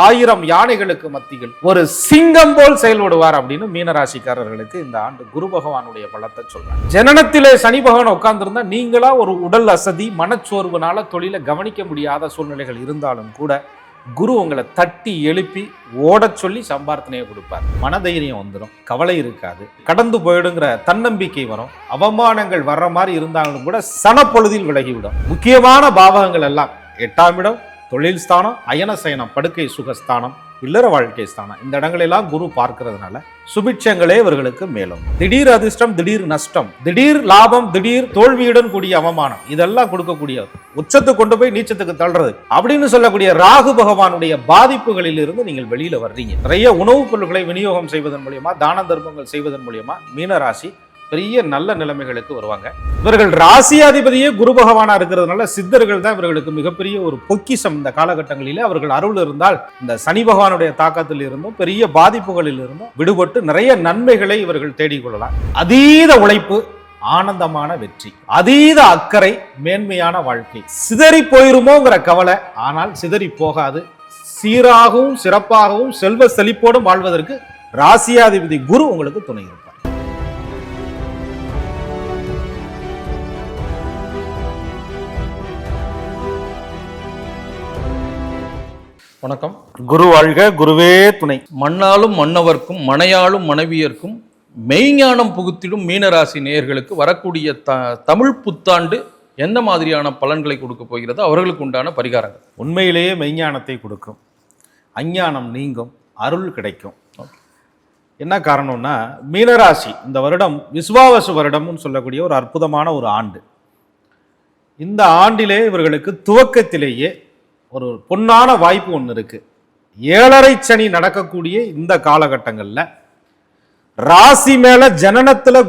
ஆயிரம் யானைகளுக்கு மத்தியில் ஒரு சிங்கம் போல் செயல்படுவார் அப்படின்னு மீனராசிக்காரர்களுக்கு இந்த ஆண்டு குரு பகவானுடைய பலத்தை சொல்றாங்க. ஜனனத்திலே சனி பகவான் உட்கார்ந்திருந்தா நீங்களா ஒரு உடல் அசதி மனச்சோர்வுனால தொழிலை கவனிக்க முடியாத சூழ்நிலைகள் இருந்தாலும் கூட குரு உங்களை தட்டி எழுப்பி ஓடச் சொல்லி சம்பார்த்தனையை கொடுப்பார். மனதைரியம் வந்துடும் கவலை இருக்காது கடந்து போயிடுங்கிற தன்னம்பிக்கை வரும் அவமானங்கள் வர்ற மாதிரி இருந்தாலும் கூட சனப்பொழுதில் விலகிவிடும். முக்கியமான பாவகங்கள் எல்லாம் எட்டாம் இடம் தொழில் ஸ்தானம் அயன சயனம் படுக்கை சுகஸ்தானம் இல்லற வாழ்க்கை ஸ்தானம். இந்த இடங்களெல்லாம் குரு பார்க்கறதுனால சுபிட்சங்களே இவர்களுக்கு மேலும். திடீர் அதிர்ஷ்டம் திடீர் நஷ்டம். திடீர் லாபம் திடீர் தோல்வியுடன் கூடிய அவமானம். இதெல்லாம் கொடுக்கக்கூடிய உச்சத்துக்கு கொண்டு போய் நீச்சத்துக்கு தள்ளுறது அப்படின்னு சொல்லக்கூடிய ராகு பகவானுடைய பாதிப்புகளில் இருந்து நீங்கள் வெளியில வர்றீங்க. நிறைய உணவுப் பொருட்களை விநியோகம் செய்வதன் மூலியமா தான தர்மங்கள் செய்வதன் மூலியமா மீனராசி பெரிய நல்ல நிலைமைகளுக்கு வருவாங்க. இவர்கள் ராசியாதிபதியே குரு பகவானா இருக்கிறதுனால சித்தர்கள் தான் இவர்களுக்கு மிகப்பெரிய ஒரு பொக்கிஷம் இந்த காலகட்டங்களிலே. அவர்கள் அருள் இருந்தால் இந்த சனி பகவானுடைய தாக்கத்தில் இருந்தும் பெரிய பாதிப்புகளில் இருந்தும் விடுபட்டு நிறைய நன்மைகளை இவர்கள் தேடிக்கொள்ளலாம் அதீத உழைப்பு ஆனந்தமான வெற்றி அதீத அக்கறை மேன்மையான வாழ்க்கை. சிதறி போயிருமோங்கிற கவலை ஆனால் சிதறி போகாது. சீராகவும் சிறப்பாகவும் செல்வ செழிப்போடும் வாழ்வதற்கு ராசியாதிபதி குரு உங்களுக்கு துணை இருப்பார். வணக்கம். குரு வாழ்க குருவே துணை. மண்ணாலும் மன்னவர்க்கும் மனையாளும் மனைவியர்க்கும் மெய்ஞானம் புகுத்திடும் மீனராசி நேயர்களுக்கு வரக்கூடிய த தமிழ் புத்தாண்டு எந்த மாதிரியான பலன்களை கொடுக்க போகிறதோ? அவர்களுக்கு உண்டான பரிகாரங்கள். உண்மையிலேயே மெய்ஞானத்தை கொடுக்கும். அஞ்ஞானம் நீங்கும் அருள் கிடைக்கும். என்ன காரணம்னா மீனராசி இந்த வருடம் விஸ்வாவசு வருடம்னு சொல்லக்கூடிய ஒரு அற்புதமான ஒரு ஆண்டு. இந்த ஆண்டிலே இவர்களுக்கு துவக்கத்திலேயே ஒரு பொன்னான வாய்ப்பு ஒன்று இருக்குது ஏழரை சனி நடக்கக்கூடிய இந்த காலகட்டங்களில் ராசி மேலே ஜனனத்தில்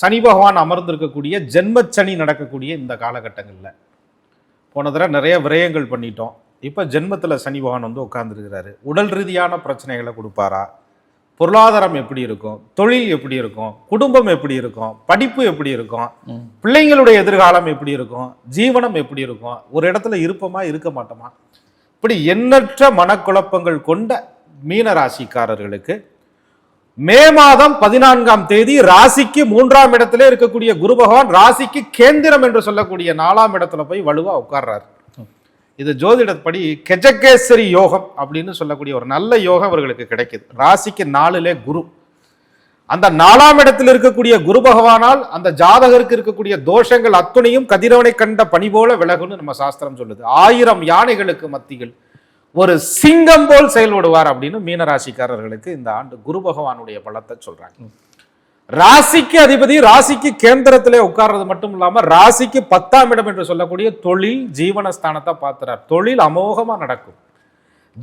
சனி பகவான் அமர்ந்திருக்கக்கூடிய ஜென்மச்சனி நடக்கக்கூடிய இந்த காலகட்டங்களில். போன தடவை நிறைய விரயங்கள் பண்ணிட்டோம். இப்போ ஜென்மத்தில் சனி பகவான் வந்து உட்கார்ந்துருக்கிறாரு. உடல் ரீதியான பிரச்சனைகளை கொடுப்பாரா? பொருளாதாரம் எப்படி இருக்கும்? தொழில் எப்படி இருக்கும்? குடும்பம் எப்படி இருக்கும்? படிப்பு எப்படி இருக்கும். பிள்ளைங்களுடைய எதிர்காலம் எப்படி இருக்கும்? ஜீவனம் எப்படி இருக்கும்? ஒரு இடத்துல இருப்போமா இருக்க மாட்டோமா? இப்படி எண்ணற்ற மனக்குழப்பங்கள் கொண்ட மீன ராசிக்காரர்களுக்கு மே மாதம் பதினான்காம் தேதி ராசிக்கு மூன்றாம் இடத்திலே இருக்கக்கூடிய குரு பகவான் ராசிக்கு கேந்திரம் என்று சொல்லக்கூடிய நாலாம் இடத்துல போய் வலுவா உட்கார்றாரு. இது ஜோதிடப்படி கெஜகேசரி யோகம் அப்படின்னு சொல்லக்கூடிய ஒரு நல்ல யோகம் அவர்களுக்கு கிடைக்குது. ராசிக்கு நாலுலே குரு. அந்த நாலாம் இடத்தில் இருக்கக்கூடிய குரு பகவானால் அந்த ஜாதகருக்கு இருக்கக்கூடிய தோஷங்கள் அத்துணையும் கதிரவனை கண்ட பணி போல விலகுன்னு நம்ம சாஸ்திரம் சொல்லுது. ஆயிரம் யானைகளுக்கு மத்தியில் ஒரு சிங்கம் போல் செயல்படுவார் அப்படின்னு மீனராசிக்காரர்களுக்கு இந்த ஆண்டு குரு பகவானுடைய பலத்தை சொல்றாங்க. ராசிக்கு அதிபதி ராசிக்கு கேந்திரத்திலே உட்கார்றது மட்டும் இல்லாம ராசிக்கு பத்தாம் இடம் என்று சொல்லக்கூடிய தொழில் ஜீவனஸ்தானத்தை பார்க்கிறார். தொழில் அமோகமா நடக்கும்.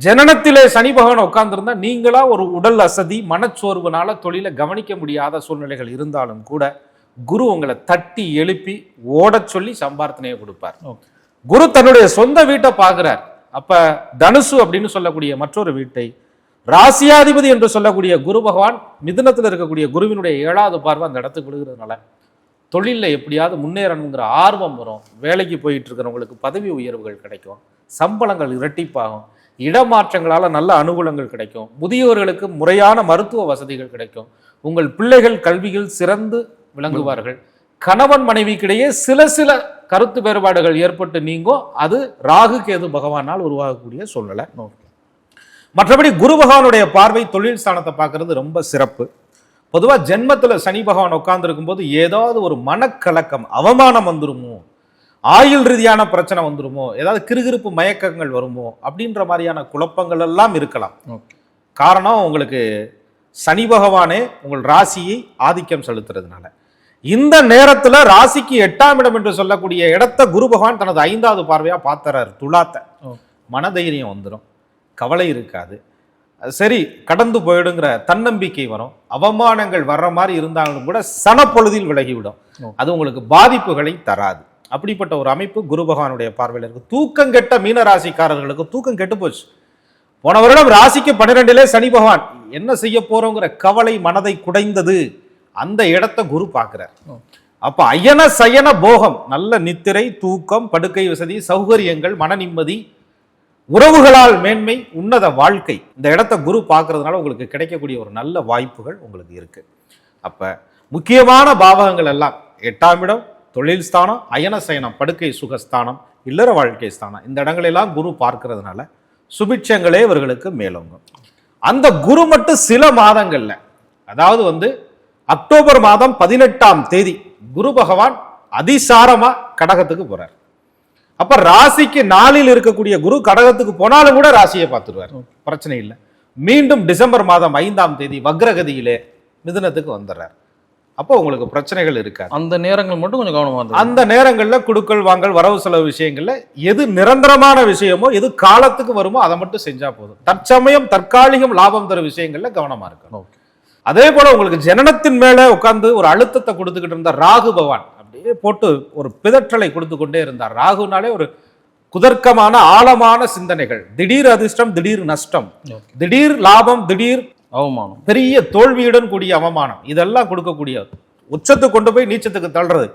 ஜனனத்திலே சனி பகவான் உட்கார்ந்திருந்தா நீங்களா ஒரு உடல் அசதி மனச்சோர்வுனால தொழிலை கவனிக்க முடியாத சூழ்நிலைகள் இருந்தாலும் கூட குரு உங்களை தட்டி எழுப்பி ஓடச் சொல்லி சம்பார்த்தனையை கொடுப்பார். குரு தன்னுடைய சொந்த வீட்டை பார்க்கிறார். அப்ப தனுசு அப்படின்னு சொல்லக்கூடிய மற்றொரு வீட்டை ராசியாதிபதி என்று சொல்லக்கூடிய குரு பகவான் மிதுனத்தில் இருக்கக்கூடிய குருவினுடைய ஏழாவது பார்வை அந்த இடத்துக்கு விழுகிறதுனால தொழிலில் எப்படியாவது முன்னேறணுங்கிற ஆர்வம் வரும். வேலைக்கு போயிட்டு இருக்கிறவங்களுக்கு பதவி உயர்வுகள் கிடைக்கும். சம்பளங்கள் இரட்டிப்பாகும். இடமாற்றங்களால் நல்ல அனுகூலங்கள் கிடைக்கும். முதியோர்களுக்கு முறையான மருத்துவ வசதிகள் கிடைக்கும். உங்கள் பிள்ளைகள் கல்வியில் சிறந்து விளங்குவார்கள். கணவன் மனைவிக்கிடையே சில சில கருத்து வேறுபாடுகள் ஏற்பட்டு நீங்கும் அது ராகு கேது பகவானால் உருவாகக்கூடிய சூழ்நிலை மற்றபடி குரு பகவானுடைய பார்வை தொழில் ஸ்தானத்தை பார்க்கறது ரொம்ப சிறப்பு. பொதுவாக ஜென்மத்தில் சனி பகவான் உட்கார்ந்துருக்கும் போது ஏதாவது ஒரு மனக்கலக்கம் அவமானம் வந்துருமோ? ஆயுள் ரீதியான பிரச்சனை வந்துருமோ? ஏதாவது கிறுகிறுப்பு மயக்கங்கள் வருமோ? அப்படின்ற மாதிரியான குழப்பங்கள் எல்லாம் இருக்கலாம். காரணம் உங்களுக்கு சனி பகவானே உங்கள் ராசியை ஆதிக்கம் செலுத்துறதுனால. இந்த நேரத்துல ராசிக்கு எட்டாம் இடம் என்று சொல்லக்கூடிய இடத்த குரு பகவான் தனது ஐந்தாவது பார்வையா பார்த்துறாரு துலாத்தை. மனதைரியம் வந்துடும் கவலை இருக்காது. சரி கடந்து போயிடுங்கிற தன்னம்பிக்கை வரும். அவமானங்கள் வர்ற மாதிரி இருந்தாலும் கூட சனப்பொழுதில் விலகிவிடும். அது உங்களுக்கு பாதிப்புகளை தராது. அப்படிப்பட்ட ஒரு அமைப்பு குரு பகவானுடைய பார்வையில் இருக்கு. தூக்கம் கெட்ட மீன ராசிக்காரர்களுக்கு தூக்கம் கெட்டு போச்சு. போன வருடம் ராசிக்கு பன்னிரெண்டிலே சனி பகவான். என்ன செய்ய போறோங்கிற கவலை மனதை குடைந்தது. அந்த இடத்த குரு பார்க்கிறார். அப்ப அயன சயன போகம் நல்ல நித்திரை தூக்கம் படுக்கை வசதி சௌகரியங்கள் மன நிம்மதி உறவுகளால் மேன்மை உன்னத வாழ்க்கை. இந்த இடத்த குரு பார்க்கறதுனால உங்களுக்கு கிடைக்கக்கூடிய ஒரு நல்ல வாய்ப்புகள் உங்களுக்கு இருக்கு. அப்ப முக்கியமான பாவகங்கள் எல்லாம் எட்டாம் இடம் தொழில் ஸ்தானம் அயன சயனம் படுக்கை சுகஸ்தானம் இல்லற வாழ்க்கை ஸ்தானம். இந்த இடங்களெல்லாம் குரு பார்க்கறதுனால சுபிட்சங்களே இவர்களுக்கு மேலோங்கும். அந்த குரு மட்டும் சில மாதங்கள்ல அதாவது வந்து அக்டோபர் மாதம் பதினெட்டாம் தேதி குரு பகவான் அதிசாரமா கடகத்துக்கு போறார். அப்ப ராசிக்கு நாளில் இருக்கக்கூடிய குரு கடகத்துக்கு போனாலும் கூட ராசியை பார்த்துருவார். பிரச்சனை இல்லை. மீண்டும் டிசம்பர் மாதம் ஐந்தாம் தேதி வக்ரகதியிலே மிதுனத்துக்கு வந்துடுறார். அப்போ உங்களுக்கு பிரச்சனைகள் இருக்காது. அந்த நேரங்கள் மட்டும் கொஞ்சம் கவனமா இருந்தது அந்த நேரங்கள்ல குடுக்கல் வாங்கல் வரவு செலவு விஷயங்கள்ல எது நிரந்தரமான விஷயமோ எது காலத்துக்கு வருமோ அதை மட்டும் செஞ்சா போதும். தற்சமயம் தற்காலிகம் லாபம் தரும் விஷயங்கள்ல கவனமா இருக்கணும். அதே போல உங்களுக்கு ஜனனத்தின் மேல உட்கார்ந்து ஒரு அழுத்தத்தை கொடுத்துக்கிட்டு இருந்த ராகு பகவான் அப்படியே போட்டு ஒரு பிதற்றலை கொடுத்து கொண்டே இருந்தார். ராகுனாலே ஒரு குதர்க்கமான ஆழமான சிந்தனைகள். திடீர் அதிர்ஷ்டம் திடீர் நஷ்டம். திடீர் லாபம் திடீர் அவமானம். பெரிய தோல்வியுடன் கூடிய அவமானம். இதெல்லாம் கொடுக்கக்கூடிய உச்சத்துக்கு கொண்டு போய் நீச்சத்துக்கு தள்ளுறது.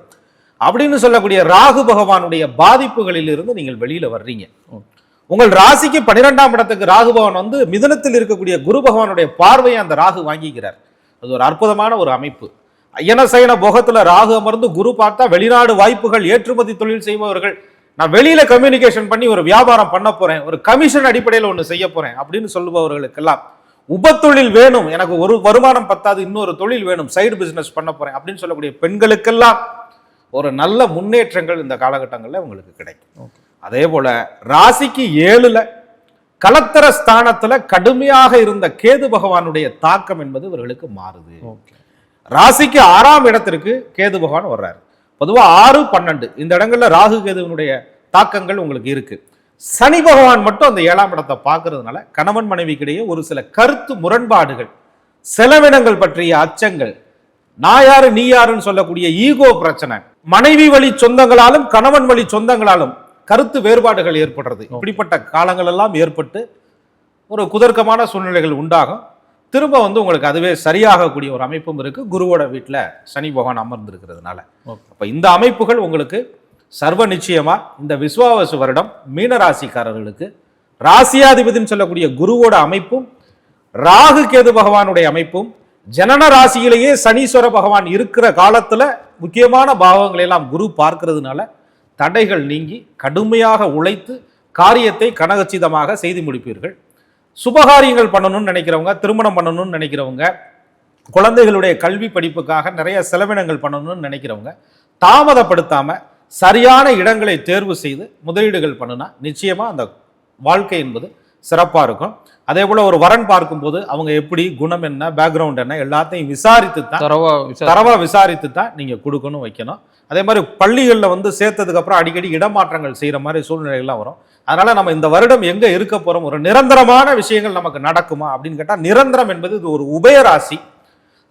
அப்படின்னு சொல்லக்கூடிய ராகு பகவானுடைய பாதிப்புகளில் இருந்து நீங்கள் வெளியில வர்றீங்க. உங்கள் ராசிக்கு பன்னிரெண்டாம் இடத்துக்கு ராகு பகவான் வந்து மிதுனத்தில் இருக்கக்கூடிய குரு பகவானுடைய பார்வையை அந்த ராகு வாங்கிக்கிறார். அது ஒரு அற்புதமான ஒரு அமைப்பு. அயனசயன போகத்துல ராகு அமர்ந்து குரு பார்த்தா வெளிநாடு வாய்ப்புகள் ஏற்றுமதி தொழில் செய்பவர்கள். நான் வெளியில கம்யூனிகேஷன் பண்ணி ஒரு வியாபாரம் பண்ண போறேன் ஒரு கமிஷன் அடிப்படையில் ஒன்று செய்ய போறேன் அப்படின்னு சொல்லுபவர்களுக்கெல்லாம் உபத்தொழில் வேணும் எனக்கு ஒரு வருமானம் பத்தாது இன்னொரு தொழில் வேணும் சைடு பிசினஸ் பண்ண போறேன் அப்படின்னு சொல்லக்கூடிய பெண்களுக்கெல்லாம் ஒரு நல்ல முன்னேற்றங்கள் இந்த காலகட்டங்களில் உங்களுக்கு கிடைக்கும். அதே போல ராசிக்கு ஏழுல கலத்தர ஸ்தானத்துல கடுமையாக இருந்த கேது பகவானுடைய தாக்கம் என்பது இவர்களுக்கு மாறுது. ராசிக்கு ஆறாம் இடத்திற்கு கேது பகவான் வர்றாரு. பொதுவாக ஆறு பன்னெண்டு. இந்த இடங்களில் ராகு கேதுவனுடைய தாக்கங்கள் உங்களுக்கு இருக்கு. சனி பகவான் மட்டும் அந்த ஏழாம் இடத்தை பார்க்கறதுனால கணவன் மனைவிக்கிடையே ஒரு சில கருத்து முரண்பாடுகள் செலவினங்கள் பற்றிய அச்சங்கள் நான் யாரு நீ யாருன்னு சொல்லக்கூடிய ஈகோ பிரச்சனை மனைவி வழி சொந்தங்களாலும் கணவன் வழி சொந்தங்களாலும் கருத்து வேறுபாடுகள் ஏற்படுறது. இப்படிப்பட்ட காலங்கள் எல்லாம் ஏற்பட்டு ஒரு குதர்க்கமான சூழ்நிலைகள் உண்டாகும். திரும்ப வந்து உங்களுக்கு அதுவே சரியாகக்கூடிய ஒரு அமைப்பும் இருக்கு. குருவோட வீட்டில் சனி பகவான் அமர்ந்திருக்கிறதுனால. அப்ப இந்த அமைப்புகள் உங்களுக்கு சர்வ நிச்சயமா இந்த விஸ்வாவசு வருடம் மீன ராசிக்காரர்களுக்கு ராசியாதிபதினு சொல்லக்கூடிய குருவோட அமைப்பும் ராகு கேது பகவானுடைய அமைப்பும் ஜனன ராசியிலேயே சனீஸ்வர பகவான் இருக்கிற காலத்துல முக்கியமான பாவங்களை எல்லாம் குரு பார்க்கிறதுனால தடைகள் நீங்கி கடுமையாக உழைத்து காரியத்தை கனகச்சிதமாக செய்து முடிப்பீர்கள். சுபகாரியங்கள் பண்ணணும்னு நினைக்கிறவங்க திருமணம் பண்ணணும்னு நினைக்கிறவங்க குழந்தைகளுடைய கல்வி படிப்புக்காக நிறைய செலவினங்கள் பண்ணணும்னு நினைக்கிறவங்க தாமதப்படுத்தாம சரியான இடங்களை தேர்வு செய்து முதலீடுகள் பண்ணுனா நிச்சயமா அந்த வாழ்க்கை என்பது சிறப்பா இருக்கும். அதே போல ஒரு வரன் பார்க்கும்போது அவங்க எப்படி குணம் என்ன பேக்ரவுண்ட் என்ன எல்லாத்தையும் விசாரித்து தான் தரவா விசாரி தரவா விசாரித்து தான் நீங்க கொடுக்கணும் வைக்கணும். அதே மாதிரி பள்ளிகளில் வந்து சேர்த்ததுக்கு அப்புறம் அடிக்கடி இடமாற்றங்கள் செய்யற மாதிரி சூழ்நிலைகள்லாம் வரும். அதனால நம்ம இந்த வருடம் எங்க இருக்க போறோம்? ஒரு நிரந்தரமான விஷயங்கள் நமக்கு நடக்குமா? அப்படின்னு கேட்டா நிரந்தரம் என்பது இது ஒரு உபய ராசி.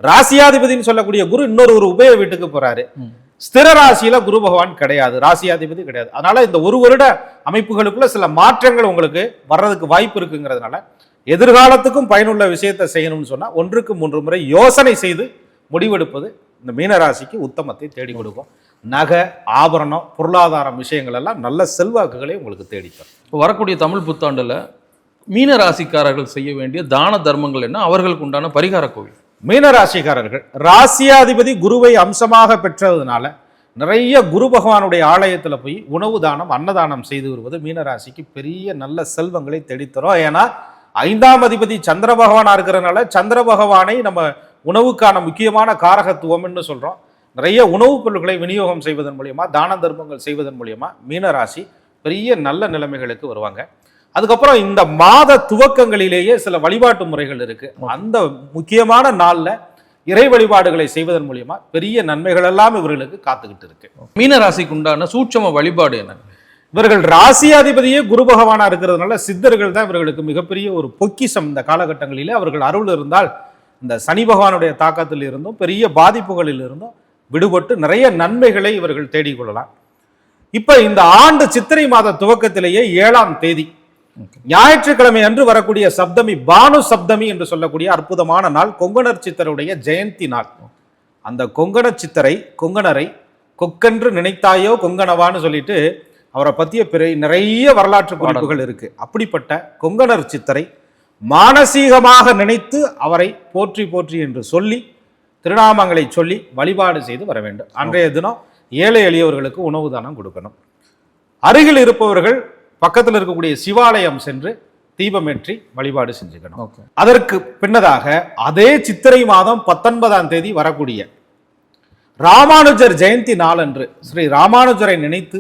ராசியாதிபதினு சொல்லக்கூடிய குரு இன்னொரு ஒரு உபய வீட்டுக்கு போறாரு. ம். ஸ்திர ராசியில குரு பகவான் கிடையாது. ராசியாதிபதி கிடையாது. அதனால இந்த ஒரு வருட அமைப்புகளுக்குள்ள சில மாற்றங்கள் உங்களுக்கு வர்றதுக்கு வாய்ப்பு இருக்குங்கிறதுனால எதிர்காலத்துக்கும் பயனுள்ள விஷயத்தை செய்யணும்னு சொன்னா ஒன்றுக்கு மூன்று முறை யோசனை செய்து முடிவெடுப்பது இந்த மீனராசிக்கு உத்தமத்தை தேடி கொடுக்கும். நகை ஆபரணம் பொருளாதாரம் விஷயங்கள் எல்லாம் நல்ல செல்வாக்குகளை உங்களுக்கு தேடித்தரும் இப்போ வரக்கூடிய தமிழ் புத்தாண்டுல மீன ராசிக்காரர்கள் செய்ய வேண்டிய தான தர்மங்கள் என்ன? அவர்களுக்கு உண்டான பரிகார கோவில். மீனராசிக்காரர்கள் ராசியாதிபதி குருவை அம்சமாக பெற்றதுனால நிறைய குரு பகவானுடைய ஆலயத்துல போய் உணவு தானம் அன்னதானம் செய்து வருவது மீனராசிக்கு பெரிய நல்ல செல்வங்களை தேடித்தரும் ஏன்னா ஐந்தாம் அதிபதி சந்திர பகவானா இருக்கிறதுனால சந்திர பகவானை நம்ம உணவுக்கான முக்கியமான காரகத்துவம்னு சொல்றோம். நிறைய உணவுப் பொருட்களை விநியோகம் செய்வதன் மூலியமா தான தர்மங்கள் செய்வதன் மூலியமா மீனராசி பெரிய நல்ல நிலைமைகளுக்கு வருவாங்க. அதுக்கப்புறம் இந்த மாத துவக்கங்களிலேயே சில வழிபாட்டு முறைகள் இருக்கு. அந்த முக்கியமான நாள்ல இறை வழிபாடுகளை செய்வதன் மூலியமா பெரிய நன்மைகள் எல்லாம் இவர்களுக்கு காத்துக்கிட்டு இருக்கு. மீன ராசிக்கு உண்டான சூட்சம வழிபாடு என்ன? இவர்கள் ராசியாதிபதியே குரு பகவானா இருக்கிறதுனால சித்தர்கள் தான் இவர்களுக்கு மிகப்பெரிய ஒரு பொக்கிஷம் இந்த காலகட்டங்களிலே. அவர்கள் அருள் இருந்தால் இந்த சனி பகவானுடைய தாக்கத்தில் இருந்தும் பெரிய பாதிப்புகளில் இருந்தும் விடுபட்டு நிறைய நன்மைகளை இவர்கள் தேடிக்கொள்ளலாம். இப்போ இந்த ஆண்டு சித்திரை மாத துவக்கத்திலேயே ஏழாம் தேதி ஞாயிற்றுக்கிழமை அன்று வரக்கூடிய சப்தமி பானு சப்தமி என்று சொல்லக்கூடிய அற்புதமான நாள் கொங்கணர் சித்தருடைய ஜெயந்தி நாள். அந்த கொங்கண சித்தரை கொங்கணரை கொக்கென்று நினைத்தாயோ கொங்கணவான்னு சொல்லிட்டு அவரை பற்றிய பிற நிறைய வரலாற்று குறிப்புகள் இருக்கு. அப்படிப்பட்ட கொங்கணர் சித்தரை மானசீகமாக நினைத்து அவரை போற்றி போற்றி என்று சொல்லி திருநாமங்களை சொல்லி வழிபாடு செய்து வர வேண்டும். அன்றைய தினம் ஏழை எளியவர்களுக்கு உணவு தானம் கொடுக்கணும். அருகில் இருப்பவர்கள் பக்கத்தில் இருக்கக்கூடிய சிவாலயம் சென்று தீபமேற்றி வழிபாடு செஞ்சுக்கணும். அதற்கு பின்னதாக அதே சித்திரை மாதம் பத்தொன்பதாம் தேதி வரக்கூடிய ராமானுஜர் ஜெயந்தி நாளன்று ஸ்ரீ ராமானுஜரை நினைத்து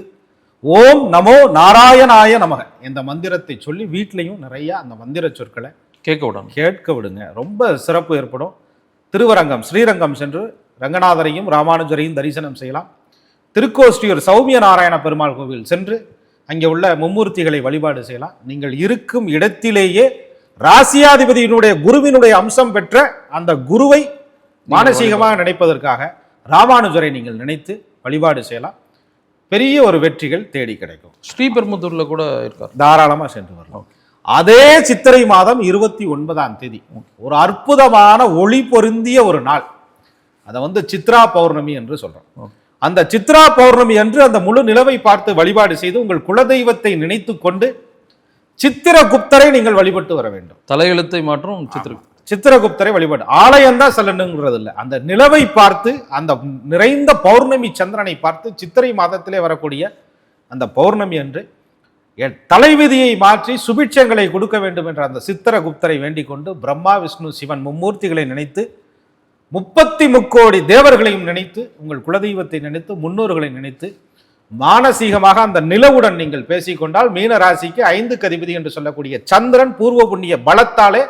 ஓம் நமோ நாராயணாய நமக இந்த மந்திரத்தை சொல்லி வீட்லயும் நிறைய அந்த மந்திர சொற்களை கேட்க விடணும். கேட்க விடுங்க. ரொம்ப சிறப்பு ஏற்படும். திருவரங்கம் ஸ்ரீரங்கம் சென்று ரங்கநாதரையும் ராமானுஜரையும் தரிசனம் செய்யலாம். திருக்கோஷ்டியூர் சௌமிய நாராயண பெருமாள் கோவில் சென்று அங்கே உள்ள மும்மூர்த்திகளை வழிபாடு செய்யலாம். நீங்கள் இருக்கும் இடத்திலேயே ராசியாதிபதியினுடைய குருவினுடைய அம்சம் பெற்ற அந்த குருவை மானசீகமாக நினைப்பதற்காக ராமானுஜரை நீங்கள் நினைத்து வழிபாடு செய்யலாம். பெரிய ஒரு வெற்றிகள் தேடி கிடைக்கும். ஸ்ரீபெரும்புதூர்ல கூட இருக்கார். தாராளமா சென்று வரலாம். அதே சித்திரை மாதம் இருபத்தி ஒன்பதாம் தேதி. ஒரு அற்புதமான ஒளி பொருந்திய ஒரு நாள். அதை வந்து சித்ரா பௌர்ணமி என்று சொல்றோம். அந்த சித்ரா பௌர்ணமி அன்று அந்த முழு நிலவை பார்த்து வழிபாடு செய்து உங்கள் குலதெய்வத்தை நினைத்து கொண்டு சித்திரகுப்தரை நீங்கள் வழிபட்டு வர வேண்டும். தலையெழுத்தை மாற்றும் சித்திர சித்திரகுப்தரை வழிபாடு. ஆலயம் தான் செல்லணுங்கிறது இல்லை. அந்த நிலவை பார்த்து அந்த நிறைந்த பௌர்ணமி சந்திரனை பார்த்து சித்திரை மாதத்திலே வரக்கூடிய அந்த பௌர்ணமி அன்று என் தலைவிதியை மாற்றி சுபிட்சங்களை கொடுக்க வேண்டும் என்ற அந்த சித்திரகுப்தரை வேண்டிக் கொண்டு பிரம்மா விஷ்ணு சிவன் மும்மூர்த்திகளை நினைத்து முப்பத்தி முக்கோடி தேவர்களையும் நினைத்து உங்கள் குலதெய்வத்தை நினைத்து முன்னோர்களை நினைத்து மானசீகமாக அந்த நிலவுடன் நீங்கள் பேசிக்கொண்டால் மீன ராசிக்கு ஐந்து கதிபதி என்று சொல்லக்கூடிய சந்திரன் பூர்வ புண்ணிய பலத்தாலே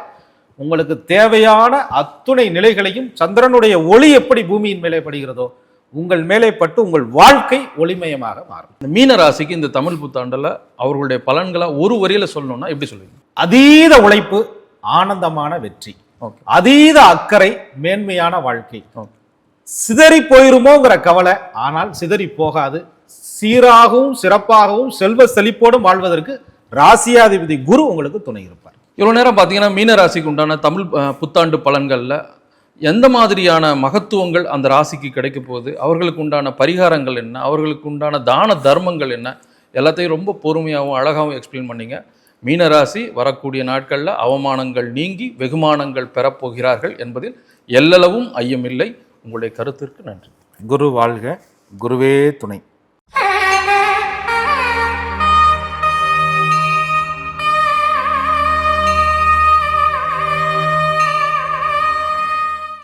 உங்களுக்கு தேவையான அத்துணை நிலைகளையும் சந்திரனுடைய ஒளி எப்படி பூமியின் மேலே படுகிறதோ உங்கள் மேலே பட்டு உங்கள் வாழ்க்கை ஒளிமயமாக மாறும். இந்த மீன ராசிக்கு இந்த தமிழ் புத்தாண்டுல அவர்களுடைய பலன்களை ஒரு வரியில சொல்லணும்னா எப்படி சொல்லுவீங்க? அதீத உழைப்பு ஆனந்தமான வெற்றி. ஓகே அதீத அக்கறை மேன்மையான வாழ்க்கை. சிதறி போயிருமோங்கிற கவலை ஆனால் சிதறி போகாது. சீராகவும் சிறப்பாகவும் செல்வ செழிப்போடும் வாழ்வதற்கு ராசியாதிபதி குரு உங்களுக்கு துணை இருப்பார். இவ்வளோ நேரம் பார்த்தீங்கன்னா மீன ராசிக்கு உண்டான தமிழ் புத்தாண்டு பலன்களில் எந்த மாதிரியான மகத்துவங்கள் அந்த ராசிக்கு கிடைக்க போகுது? அவர்களுக்கு உண்டான பரிகாரங்கள் என்ன? அவர்களுக்கு உண்டான தான தர்மங்கள் என்ன? எல்லாத்தையும் ரொம்ப பொறுமையாகவும் அழகாகவும் எக்ஸ்பிளைன் பண்ணிங்க. மீன ராசி வரக்கூடிய நாட்களில் அவமானங்கள் நீங்கி வெகுமானங்கள் பெறப்போகிறார்கள் என்பதில் எல்லளவும் ஐயமில்லை. உங்களுடைய கருத்திற்கு நன்றி. குரு வாழ்க. குருவே துணை.